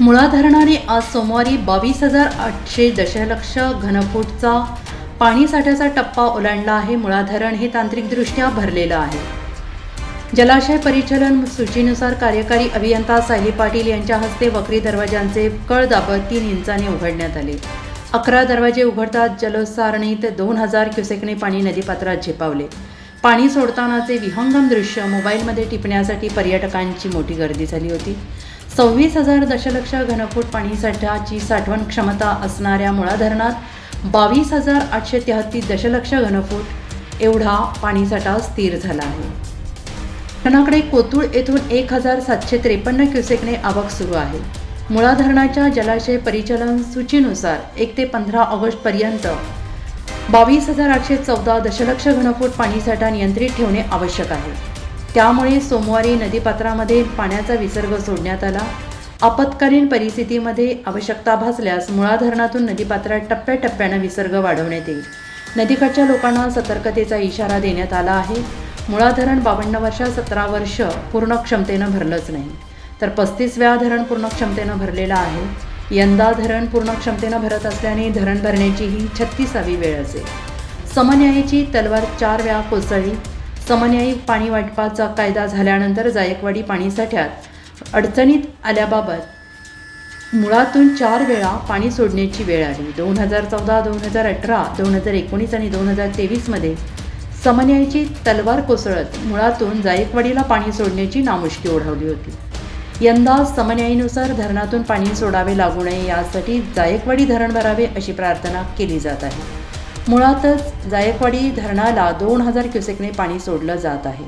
मुळा धरणाने आज सोमवारी बावीस हजार आठशे दशलक्ष घनफूटचा पाणीसाठ्याचा टप्पा ओलांडला आहे. मुळा धरण हे तांत्रिकदृष्ट्या भरलेलं आहे. जलाशय परिचलन सूचीनुसार कार्यकारी अभियंता सायली पाटील यांच्या हस्ते वक्री दरवाजांचे कळ दाबत तीन इंचाने उघडण्यात आले. अकरा दरवाजे उघडताच जलोसारणीत दोन हजार क्युसेकने पाणी नदीपात्रात झेपावले. पाणी सोडतानाचे विहंगम दृश्य मोबाईलमध्ये टिपण्यासाठी पर्यटकांची मोठी गर्दी झाली होती. सव्वीस हजार दशलक्ष घनफूट पाणीसाठ्याची साठवण क्षमता असणाऱ्या मुळा धरणात बावीस हजार आठशे तेहत्तीस दशलक्ष घनफूट एवढा पाणीसाठा स्थिर झाला आहे. धरणाकडे कोतुळ येथून एक हजार सातशे त्रेपन्न क्युसेकने आवक सुरू आहे. मुळा धरणाच्या जलाशय परिचालन सूचीनुसार एक ते पंधरा ऑगस्टपर्यंत बावीस हजार आठशे चौदा दशलक्ष घनफूट पाणीसाठा नियंत्रित ठेवणे आवश्यक आहे. त्यामुळे सोमवारी नदीपात्रामध्ये पाण्याचा विसर्ग सोडण्यात आला. आपत्कालीन परिस्थितीमध्ये आवश्यकता भासल्यास मुळा धरणातून नदीपात्रात टप्प्याटप्प्यानं विसर्ग वाढवण्यात येईल. नदीकाठच्या लोकांना सतर्कतेचा इशारा देण्यात आला आहे. मुळा धरण बावन्न वर्षा सतरा वर्ष पूर्ण क्षमतेनं भरलंच नाही. तर पस्तीस वेळा धरण पूर्ण क्षमतेनं भरलेलं आहे. यंदा धरण पूर्ण क्षमतेनं भरत असल्याने धरण भरण्याची ही छत्तीसावी वेळ असेल. समन्यायाची तलवार चार वेळा कोसळली. समन्यायी पाणी वाटपाचा कायदा झाल्यानंतर जायकवाडी पाणीसाठ्यात अडचणीत आल्याबाबत मुळातून चार वेळा पाणी सोडण्याची वेळ आली. दोन हजार चौदा दोन हजार अठरा दोन हजार एकोणीस आणि दोन हजार तेवीसमध्ये समन्यायची तलवार कोसळत मुळातून जायकवाडीला पाणी सोडण्याची नामुष्की ओढवली होती. यंदा समन्यायीनुसार धरणातून पाणी सोडावे लागू नये यासाठी जायकवाडी धरण भरावे अशी प्रार्थना केली जात आहे. मुळातच जायकवाडी धरणाला दोन हजार क्युसेकने पाणी सोडलं जात आहे.